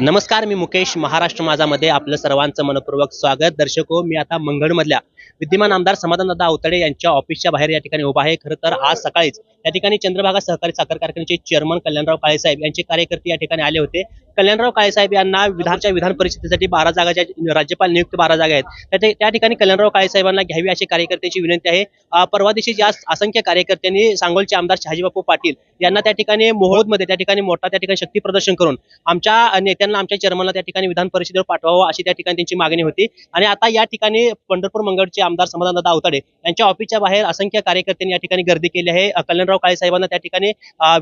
नमस्कार मी मुकेश महाराष्ट्र माझामध्ये आपलं सर्वांचं मनपूर्वक स्वागत. दर्शक हो मी आता मंगळमधल्या विद्यमान आमदार समाधानदादा अवतडे यांच्या ऑफिसच्या बाहेर या ठिकाणी उभा आहे. खरं तर आज सकाळीच या ठिकाणी चंद्रभागा सहकारी साखर कारखान्याचे चेअरमन कल्याणराव काळेसाहेब यांचे कार्यकर्ते या ठिकाणी आले होते. कल्याणराव काळेसाहेब यांना विधानच्या विधान परिषदेसाठी बारा जागा ज्या राज्यपाल नियुक्त बारा जागा आहेत त्या ठिकाणी कल्याणराव काळेसाहेबांना घ्यावी अशी कार्यकर्त्याची विनंती आहे. परवा दिवशी ज्या असंख्य कार्यकर्त्यांनी सांगोलचे आमदार शहाजीबापू पाटील यांना त्या ठिकाणी मोहोदमध्ये त्या ठिकाणी मोठा त्या ठिकाणी शक्ती प्रदर्शन करून आमच्या नेत्या त्यांना आमच्या चेअरमनला त्या ठिकाणी विधान परिषदेवर पाठवावं अशी त्या ठिकाणी त्यांची मागणी होती. आणि आता या ठिकाणी पंढरपूर मंगळचे आमदार समाधानदादा आवताडे यांच्या ऑफिसच्या बाहेर असंख्य कार्यकर्त्यांनी या ठिकाणी गर्दी केली आहे. कल्याणराव काळे साहेबांना त्या ठिकाणी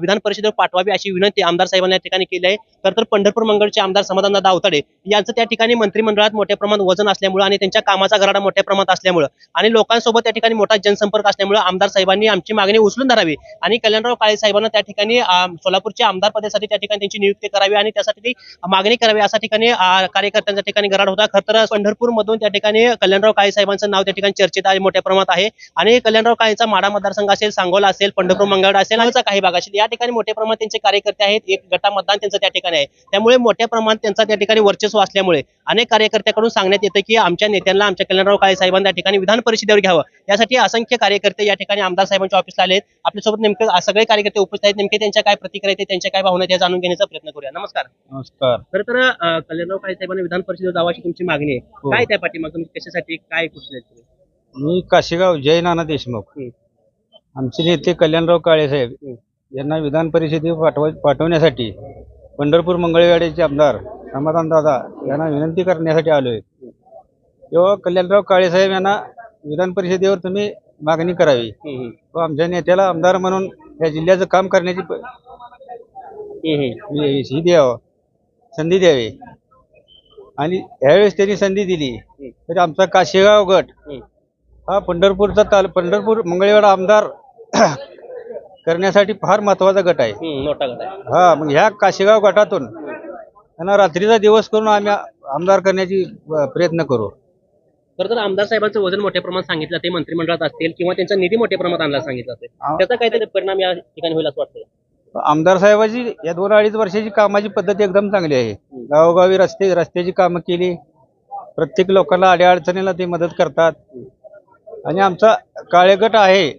विधान परिषदेवर पाठवावी अशी विनंती आमदार साहेबांना या ठिकाणी केली आहे. तर तर पंढरपूर मंगळचे आमदार समाधानदादा आवताडे यांचं त्या ठिकाणी मंत्रिमंडळात मोठ्या प्रमाणात वजन असल्यामुळे आणि त्यांच्या कामाचा गराडा मोठ्या प्रमाणात असल्यामुळे आणि लोकांसोबत त्या ठिकाणी मोठा जनसंपर्क असल्यामुळे आमदार साहेबांनी आमची मागणी उचलून धरावी आणि कल्याणराव काळे साहेबांना त्या ठिकाणी सोलापूरच्या आमदार पदासाठी त्या ठिकाणी त्यांची नियुक्ती करावी आणि त्यासाठी मागणी करावी अशा ठिकाणी कार्यकर्त्यांच्या ठिकाणी गराड होता. खरंतर पंढरपूर मधून त्या ठिकाणी कल्याणराव काळे साहेबांचं नाव त्या ठिकाणी चर्चेत आहे मोठ्या प्रमाणात आहे. आणि कल्याणराव काळेचा माडा मतदारसंघ असेल सांगोला असेल पंढरपूर मंगळ असेल आणि काही भाग असेल. या ठिकाणी मोठ्या प्रमाणात त्यांचे कार्यकर्ते आहेत. एक गटा मतदान त्यांचं त्या ठिकाणी आहे. त्यामुळे मोठ्या प्रमाणात त्यांचा त्या ठिकाणी वर्चस्व असल्यामुळे अनेक कार्यकर्त्याकडून सांगण्यात येतं की आमच्या नेत्यांना आमच्या कल्याणराव काळे साहेबांना त्या ठिकाणी विधान परिषदेवर घ्यावं. यासाठी असंख्य कार्यकर्ते या ठिकाणी आमदार साहेबांच्या ऑफिसला आले आहेत आपल्यासोबत नेमकं सगळे कार्यकर्ते उपस्थित आहेत. नेमके त्यांच्या काय प्रतिक्रिया त्यांच्या काय भावना त्या जाणून घेण्याचा प्रयत्न करूया. नमस्कार. नमस्कार. खरं तर अं, कल्याणराव काळे साहेबांना विधान परिषदेवर जावं अशी तुमची मागणी आहे हो. काय त्या पाठीमाग तुम्ही कशासाठी काय तुम्ही? मी काशीगाव जय नाना देशमुख. आमचे नेते कल्याणराव काळेसाहेब हम्म. यांना विधान परिषदेत पाठव पाठवण्यासाठी पंढरपूर मंगळवेड्याचे आमदार समाधान दादा यांना विनंती करण्यासाठी आलोय तेव्हा कल्याणराव काळेसाहेब यांना विधान परिषदेवर तुम्ही मागणी करावी हम्म. व आमच्या नेत्याला आमदार म्हणून या जिल्ह्याचं काम करण्याची प- हम्म, हम्म. ही द्यावं संधी द्यावी. आणि ह्यावेळेस त्यांनी संधी दिली तर आमचा काशेगाव गट. हा पंढरपूरचा ताल पंढरपूर मंगळवेढा आमदार करण्यासाठी फार महत्त्वाचा गट आहे. मोठा गट आहे. हा मग ह्या काशेगाव गटातून त्यांना रात्रीचा दिवस करून आम्ही आमदार करण्याची अ, प्रयत्न करू. खरं तर आमदार साहेबांचं वजन मोठ्या प्रमाणात सांगितलं ते मंत्रिमंडळात असतील किंवा त्यांचा निधी मोठ्या प्रमाणात आणला सांगितलं असेल आ- त्याचा काहीतरी परिणाम या ठिकाणी होईल असं वाटतं आमदार साहेबाची या दोन अडीच वर्षाची कामाची पद्धत एकदम चांगली आहे. गावोगावी रस्ते रस्त्याची कामं केली. प्रत्येक लोकांना अडीअडचणीला ते मदत करतात. आणि आमचा काळेगट आहे.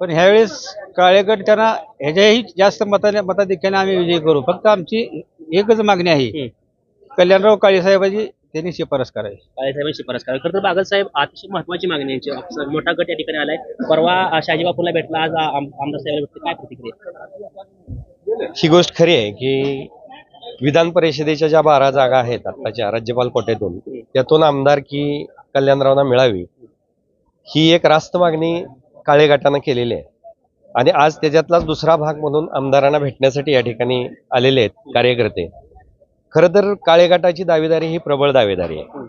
पण ह्यावेळेस काळेगट त्यांना ह्याच्याही जास्त मताने मताधिक्याने आम्ही विजय करू. फक्त आमची एकच मागणी आहे. कल्याणराव काळेसाहेबाची त्यांनी शिफारस करावी. काळेसाहेबांची शिफारस करा खरं तर बागल साहेब अतिशय महत्वाची मागणी आहे. यांची मोठा गट या ठिकाणी आलाय. परवा अं, शहाजीबापूला भेटला. आज आमदार भेटले काय प्रतिक्रिया? ही गोष्ट खरी आहे की विधान परिषदेच्या ज्या बारा जागा आहेत आत्ताच्या राज्यपाल कोट्यातून त्यातून आमदारकी कल्याणरावना मिळावी ही एक रास्त मागणी काळे गटानं केलेली आहे. आणि आज त्याच्यातलाच दुसरा भाग म्हणून आमदारांना भेटण्यासाठी या ठिकाणी आलेले आहेत कार्यकर्ते. खरं तर काळे गटाची दावेदारी ही प्रबळ दावेदारी आहे.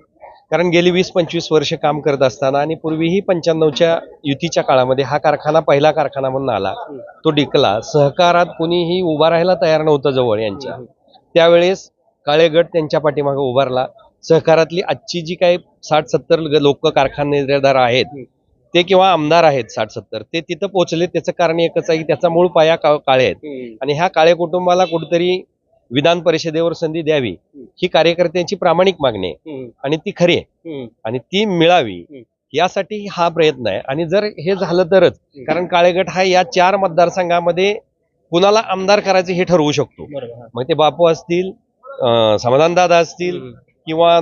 कारण गेली वीस पंचवीस वर्ष काम करत असताना आणि पूर्वीही पंच्याण्णवच्या युतीच्या काळामध्ये हा कारखाना पहिला कारखाना म्हणून आला. तो डिकला सहकारात कुणीही उभा राहायला तयार नव्हतं जवळ यांच्या. त्यावेळेस काळे गट त्यांच्या पाठीमागे उभारला. सहकारातली आजची जी काही साठ सत्तर लोक कारखानेदार आहेत ते किंवा आमदार आहेत साठ सत्तर ते तिथं पोहोचले. त्याचं कारण एकच आहे की त्याचा मूळ पाया काळे आहेत. आणि ह्या काळे कुटुंबाला कुठेतरी विधान परिषदेवर संधी द्यावी ही कार्यकर्त्यांची प्रामाणिक मागणी आहे. आणि ती खरी आहे. आणि ती मिळावी यासाठी हा प्रयत्न आहे. आणि जर हे झालं तरच कारण काळेगट हा या चार मतदारसंघामध्ये कुणाला आमदार करायचे हे ठरवू शकतो. मग ते बापू असतील समाधान दादा असतील. किंवा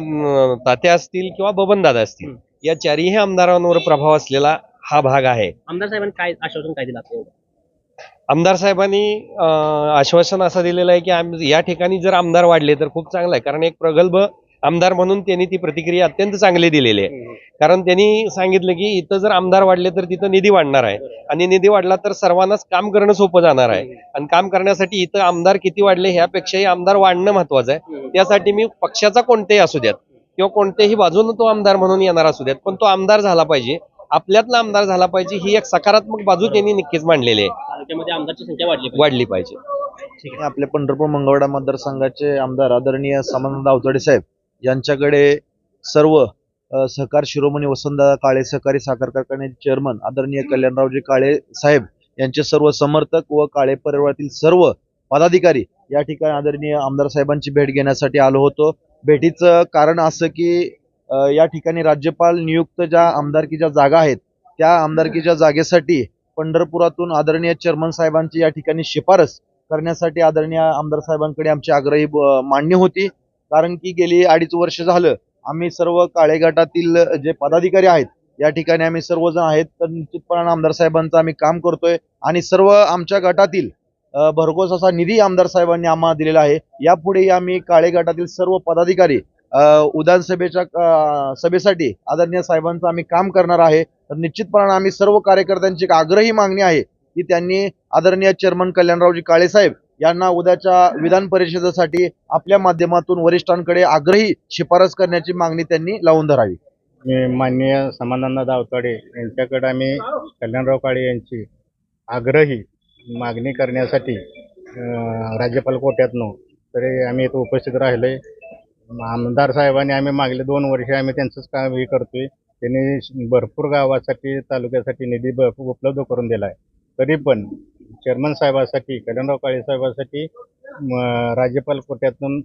तात्या असतील किंवा बबन दादा असतील. या चारही आमदारांवर प्रभाव असलेला हा भाग आहे. आमदार साहेबांनी काय आश्वासन काय दिलं आमदार साहेबांनी आश्वासन असं दिलेलं आहे की आम- या ठिकाणी जर आमदार वाढले तर खूप चांगलं आहे. कारण एक प्रगल्भ आमदार म्हणून त्यांनी ती प्रतिक्रिया अत्यंत चांगली दिलेली आहे. कारण त्यांनी सांगितलं की इथं जर आमदार वाढले तर तिथं निधी वाढणार आहे. आणि निधी वाढला तर सर्वांनाच काम करणं सोपं जाणार आहे. आणि काम करण्यासाठी इथं आमदार किती वाढले ह्यापेक्षाही आमदार वाढणं महत्वाचं आहे. त्यासाठी मी पक्षाचा कोणतेही असू द्यात किंवा कोणत्याही बाजूनं तो आमदार म्हणून येणार असू द्यात पण तो आमदार झाला पाहिजे. आपल्यातला आमदार झाला पाहिजे ही एक सकारात्मक बाजू त्यांनी नक्कीच मांडलेली आहे. तालुक्यामध्ये आमदारची संख्या वाढली पाहिजे. वाढली पाहिजे. आपल्या पंढरपूर मंगळवेढा मतदारसंघाचे आमदार आदरणीय समानंद अवतडे साहेब यांच्याकडे सर्व अ, सहकार शिरोमणी वसंतदादा काळे सहकारी साखर कारखान्याचे चेअरमन आदरणीय कल्याणरावजी काळे साहेब यांचे सर्व समर्थक व काळे परिवारातील सर्व पदाधिकारी या ठिकाणी आदरणीय आमदार साहेबांची भेट घेण्यासाठी आलो होतो. भेटीचं कारण असं की अ, या ठिकाणी राज्यपाल नियुक्त ज्या आमदारकीच्या जागा आहेत त्या आमदारकीच्या जागेसाठी पंढरपुरातून आदरणीय चेअरमन साहेबांची या ठिकाणी शिफारस करण्यासाठी आदरणीय आमदार साहेबांकडे आमची आग्रही मान्य होती. कारण की गेली अडीच वर्ष झालं आम्ही सर्व काळे गटातील जे पदाधिकारी आहेत या ठिकाणी आम्ही सर्वजण आहेत. तर निश्चितपणाने आमदार साहेबांचं आम्ही काम करतोय आणि सर्व आमच्या गटातील भरघोस असा निधी आमदार साहेबांनी आम्हाला दिलेला आहे. यापुढेही आम्ही काळे गटातील सर्व पदाधिकारी विधानसभेच्या सभेसाठी आदरणीय साहेबांचं आम्ही काम करणार आहे. तर निश्चितपणाने आम्ही सर्व कार्यकर्त्यांची एक आग्रही मागणी आहे की त्यांनी आदरणीय चेअरमन कल्याणरावजी काळे साहेब यांना उद्याच्या विधान परिषदेसाठी आपल्या माध्यमातून वरिष्ठांकडे आग्रही शिफारस करण्याची मागणी त्यांनी लावून धरावी. माननीय समानंद दावताडे यांच्याकडे आम्ही कल्याणराव काळे यांची आग्रही मागणी करण्यासाठी राज्यपाल कोट्यातनं तरी आम्ही इथं उपस्थित राहिलोय. आमदार साहेबांनी आम्ही मागले दोन वर्ष आम्ही त्यांचंच काम हे करतोय. त्यांनी भरपूर गावासाठी तालुक्यासाठी निधी उपलब्ध करून दिला आहे तरी पण चेअरमन साहेबासाठी कल्याणराव काळे साहेबासाठी राज्यपाल कोट्यातून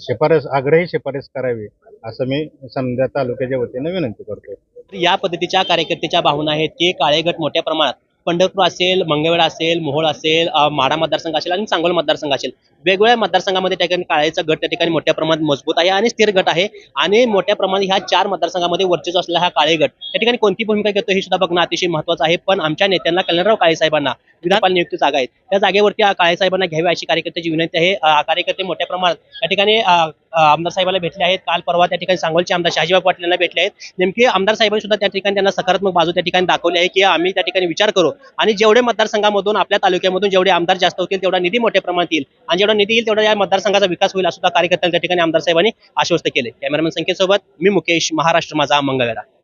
शिफारस आग्रही शिफारस करावी असं मी समजा तालुक्याच्या वतीनं विनंती करतो तर या पद्धतीच्या कार्यकर्त्याच्या भावना आहेत की काळे गट मोठ्या प्रमाणात पंढरपूर असेल मंगळवेढा असेल मोहोळ असेल माडा मतदारसंघ असेल आणि सांगोल मतदारसंघ असेल वेगवेगळ्या मतदारसंघामध्ये त्या ठिकाणी काळेचा गट त्या ठिकाणी मोठ्या प्रमाणात मजबूत आहे आणि स्थिर गट आहे. आणि मोठ्या प्रमाणात ह्या चार मतदारसंघामध्ये वर्चस्व असलेला हा काळे गट त्या ठिकाणी कोणती भूमिका घेतो हे सुद्धा बघणं अतिशय महत्वाचं आहे. पण आमच्या नेत्यांना कल्याणराव काळे साहेबांना विधानपाल नियुक्त जागा आहेत. त्या जागेवरती आ, काळे साहेबांना घ्यावी अशी कार्यकर्त्याची विनंती आहे. कार्यकर्ते मोठ्या प्रमाणात त्या ठिकाणी आमदार साहेबांना भेटले आहेत. काल परवा त्या ठिकाणी सांगोलचे आमदार शहाजीबाब पाटील यांना भेटले आहेत. नेमके आमदार साहेबांनी सुद्धा त्या ठिकाणी त्यांना सकारात्मक बाजू त्या ठिकाणी दाखवली आहे की आम्ही त्या ठिकाणी विचार करू. आणि जेवढे मतदारसंघामधून आपल्या तालुक्यामधून जेवढे आमदार जास्त होतील तेवढा निधी मोठ्या प्रमाणात येईल. आणि जेवढा निधी येईल तेवढा या मतदारसंघाचा विकास होईल असं कार्यकर्त्यांच्या ठिकाणी आमदार साहेबांनी आश्वस्त केले. कॅमेरामॅन संख्येसोबत मी मुकेश महाराष्ट्र माझा मंगळवेढा.